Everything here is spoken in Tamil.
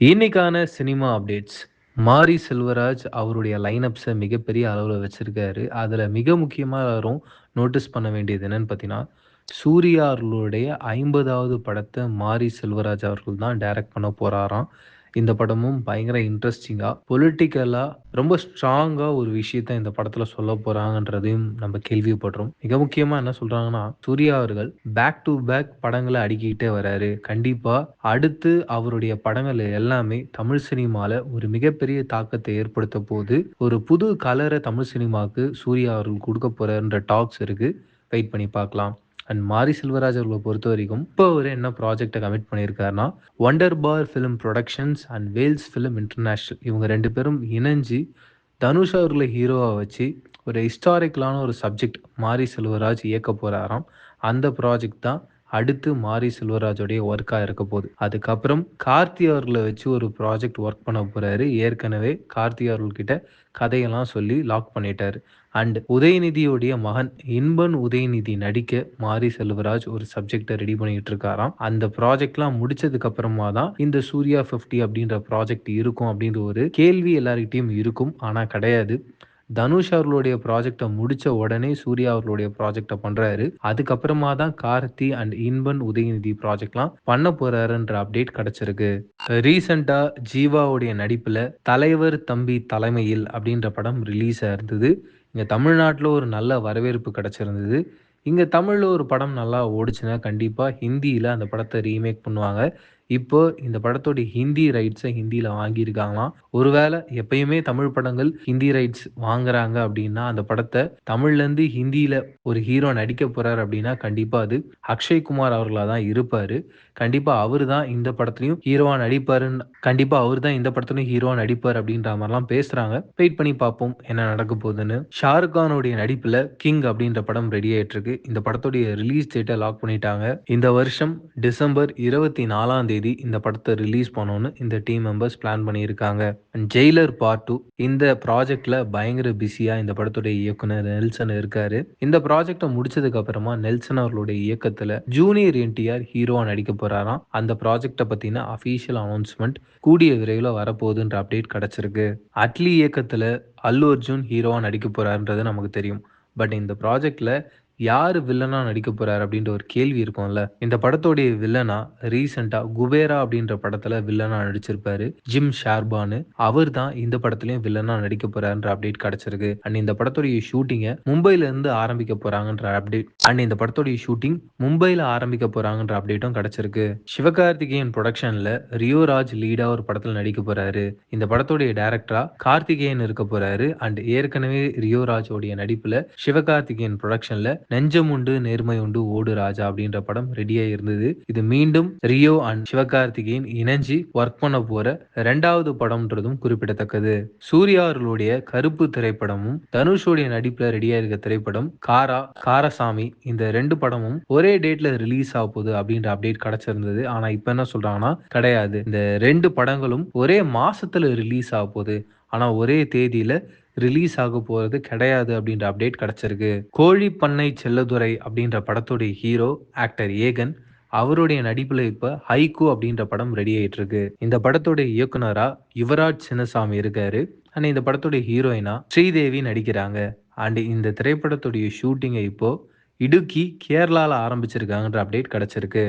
இன்னைக்கான சினிமா அப்டேட்ஸ். மாரி செல்வராஜ் அவருடைய லைனப்ஸை மிகப்பெரிய அளவில் வச்சிருக்காரு. அதில் மிக முக்கியமாக எல்லாரும் நோட்டீஸ் பண்ண வேண்டியது என்னன்னு பார்த்தீங்கன்னா சூர்யா அவர்களுடைய ஐம்பதாவது படத்தை மாரி செல்வராஜ் அவர்கள் தான் டைரக்ட் பண்ண போகிறாராம் இந்த படமும் பயங்கர இன்ட்ரெஸ்டிங்காக பொலிட்டிக்கலாக ரொம்ப ஸ்ட்ராங்காக ஒரு விஷயத்த இந்த படத்தில் சொல்ல போகிறாங்கன்றதையும் நம்ம கேள்விப்படுறோம். மிக முக்கியமாக என்ன சொல்கிறாங்கன்னா சூர்யா அவர்கள் பேக் டு பேக் படங்களை அடிக்கிட்டே வராரு. கண்டிப்பாக அடுத்து அவருடைய படங்கள் எல்லாமே தமிழ் சினிமாவில் ஒரு மிகப்பெரிய தாக்கத்தை ஏற்படுத்த போது ஒரு புது கலரை தமிழ் சினிமாவுக்கு சூர்யா அவர்கள் கொடுக்க போகிறாருன்ற டாக்ஸ் இருக்குது வெயிட் பண்ணி பார்க்கலாம். அண்ட் மாரி செல்வராஜ் அவர்களை பொறுத்த வரைக்கும் இப்போ அவர் என்ன ப்ராஜெக்டை கமிட் பண்ணியிருக்காருன்னா Wonder Bar film productions and Vels film international இவங்க ரெண்டு பேரும் இணைஞ்சு தனுஷ் அவர்களை ஹீரோவாக வச்சு ஒரு ஹிஸ்டாரிக்கலான ஒரு சப்ஜெக்ட் மாரி செல்வராஜ் இயக்க போகிறாராம் அந்த ப்ராஜெக்ட் தான் அடுத்து மாரி செல்வராஜோடைய ஒர்க்காக இருக்க போகுது. அதுக்கப்புறம் கார்த்தி அவர்களை வச்சு ஒரு ப்ராஜெக்ட் ஒர்க் பண்ண போகிறாரு ஏற்கனவே கார்த்தி அவர்கள்கிட்ட கதையெல்லாம் சொல்லி லாக் பண்ணிட்டாரு. அண்ட் உதயநிதியோடைய மகன் இன்பன் உதயநிதி நடிக்க மாரி செல்வராஜ் ஒரு சப்ஜெக்டை ரெடி பண்ணிட்டு இருக்காராம். அந்த ப்ராஜெக்ட்லாம் முடிச்சதுக்கு அப்புறமா தான் இந்த சூர்யா ஃபிஃப்டி அப்படின்ற ப்ராஜெக்ட் இருக்கும் அப்படின்ற ஒரு கேள்வி எல்லார்கிட்டையும் இருக்கும். ஆனால் கிடையாது. தனுஷ் அவர்களுடைய ப்ராஜெக்டை முடிச்ச உடனே சூர்யா அவர்களுடைய ப்ராஜெக்டை பண்றாரு. அதுக்கப்புறமா தான் கார்த்தி அண்ட் இன்பன் உதயநிதி ப்ராஜெக்ட்லாம் பண்ண போறாருன்ற அப்டேட் கிடைச்சிருக்கு. ரீசெண்டா ஜீவாவுடைய நடிப்புல தலைவர் தம்பி தலைமையில் அப்படின்ற படம் ரிலீஸ் ஆயிருந்தது இங்க தமிழ்நாட்டில் ஒரு நல்ல வரவேற்பு கிடைச்சிருந்தது. இங்க தமிழ்ல ஒரு படம் நல்லா ஓடிச்சுன்னா கண்டிப்பா ஹிந்தியில அந்த படத்தை ரீமேக் பண்ணுவாங்க. இப்போ இந்த படத்தோட ஹிந்தி ரைட்ஸை ஹிந்தியில் வாங்கியிருக்காங்களாம். ஒருவேளை எப்பயுமே தமிழ் படங்கள் ஹிந்தி ரைட்ஸ் வாங்குறாங்க அப்படின்னா அந்த படத்தை தமிழ்லேருந்து ஹிந்தியில் ஒரு ஹீரோ நடிக்க போகிறார் அப்படின்னா கண்டிப்பாக அது அக்ஷய் குமார் அவர்களாக தான் இருப்பார். கண்டிப்பாக அவர் தான் இந்த படத்துலையும் ஹீரோவா நடிப்பாருன்னு கண்டிப்பாக அவர் தான் இந்த படத்துலையும் ஹீரோவா நடிப்பார் அப்படின்ற மாதிரிலாம் பேசுகிறாங்க வெயிட் பண்ணி பார்ப்போம் என்ன நடக்க போகுதுன்னு. ஷாருக் கானுடைய நடிப்பில் கிங் அப்படின்ற படம் ரெடி ஆயிட்டு இருக்கு இந்த படத்துடைய ரிலீஸ் டேட்டை லாக் பண்ணிட்டாங்க. இந்த வருஷம் டிசம்பர் இருபத்தி நாலாம் தேதி தேதி இந்த படத்தை ரிலீஸ் பண்ணோன்னு இந்த டீம் மெம்பர்ஸ் பிளான் பண்ணியிருக்காங்க. ஜெயிலர் பார்ட் டூ இந்த ப்ராஜெக்ட்ல பயங்கர பிஸியா இந்த படத்துடைய இயக்குனர் நெல்சன் இருக்காரு. இந்த ப்ராஜெக்டை முடிச்சதுக்கு அப்புறமா நெல்சன் அவர்களுடைய இயக்கத்துல ஜூனியர் என்டிஆர் ஹீரோவா நடிக்க போறாராம். அந்த ப்ராஜெக்டை பத்தின அபிஷியல் அனௌன்ஸ்மெண்ட் கூடிய விரைவில் வரப்போகுதுன்ற அப்டேட் கிடைச்சிருக்கு. அட்லி இயக்கத்துல அல்லு அர்ஜுன் ஹீரோவா நடிக்க போறாருன்றது நமக்கு தெரியும். பட் இந்த ப்ராஜெக்ட்ல யார் வில்லனா நடிக்க போறாரு அப்படின்ற ஒரு கேள்வி இருக்கும்ல. இந்த படத்தோடைய வில்லனா ரீசெண்டா குபேரா அப்படின்ற படத்துல வில்லனா நடிச்சிருப்பாரு. ஜிம் ஷார்பானு அவர் தான் இந்த படத்துலயும் வில்லனா நடிக்க போறாருன்ற அப்டேட் கிடைச்சிருக்கு. அண்ட் இந்த படத்துடைய ஷூட்டிங்கை மும்பைல இருந்து ஆரம்பிக்க போறாங்கன்ற அப்டேட் அண்ட் இந்த படத்துடைய ஷூட்டிங் மும்பைல ஆரம்பிக்க போறாங்கன்ற அப்டேட்டும் கிடைச்சிருக்கு. சிவகார்த்திகேயன் ப்ரொடக்ஷன்ல ரியோ ராஜ் லீடா ஒரு படத்துல நடிக்க போறாரு. இந்த படத்துடைய டைரக்டரா கார்த்திகேயன் இருக்க போறாரு. அண்ட் ஏற்கனவே ரியோ ராஜோடைய நடிப்புல சிவகார்த்திகேயன் ப்ரொடக்ஷன்ல நெஞ்சம் உண்டு நேர்மை உண்டு ஓடு ராஜா அப்படின்ற படம் ரெடியா இருந்தது. இது மீண்டும் ரியோ அண்ட் சிவகார்த்திகேயன் இணைஞ்சு ஒர்க் பண்ண போற ரெண்டாவது படம்ன்றதும் குறிப்பிடத்தக்கது. சூர்யா அவர்களுடைய கருப்பு திரைப்படமும் தனுஷோடைய நடிப்புல ரெடியா இருக்க திரைப்படம் காரா காரசாமி இந்த ரெண்டு படமும் ஒரே டேட்ல ரிலீஸ் ஆக போகுது அப்படின்ற அப்டேட் கிடைச்சிருந்தது. ஆனா இப்ப என்ன சொல்றாங்கன்னா கிடையாது. இந்த ரெண்டு படங்களும் ஒரே மாசத்துல ரிலீஸ் ஆக போகுது. ஆனா ஒரே தேதியில ரிலீஸ் ஆக போறது கிடையாது அப்படின்ற அப்டேட் கிடைச்சிருக்கு. கோழி பண்ணை செல்லதுரை அப்படின்ற படத்துடைய ஹீரோ ஆக்டர் ஏகன் அவருடைய நடிப்புல இப்ப ஹைகோ அப்படின்ற படம் ரெடி ஆயிட்டு இருக்கு. இந்த படத்துடைய இயக்குனரா யுவராஜ் சின்னசாமி இருக்காரு. அண்ட் இந்த படத்துடைய ஹீரோயினா ஸ்ரீதேவி நடிக்கிறாங்க. அண்ட் இந்த திரைப்படத்துடைய ஷூட்டிங்கை இப்போ இடுக்கி கேரளால ஆரம்பிச்சிருக்காங்கன்ற அப்டேட் கிடைச்சிருக்கு.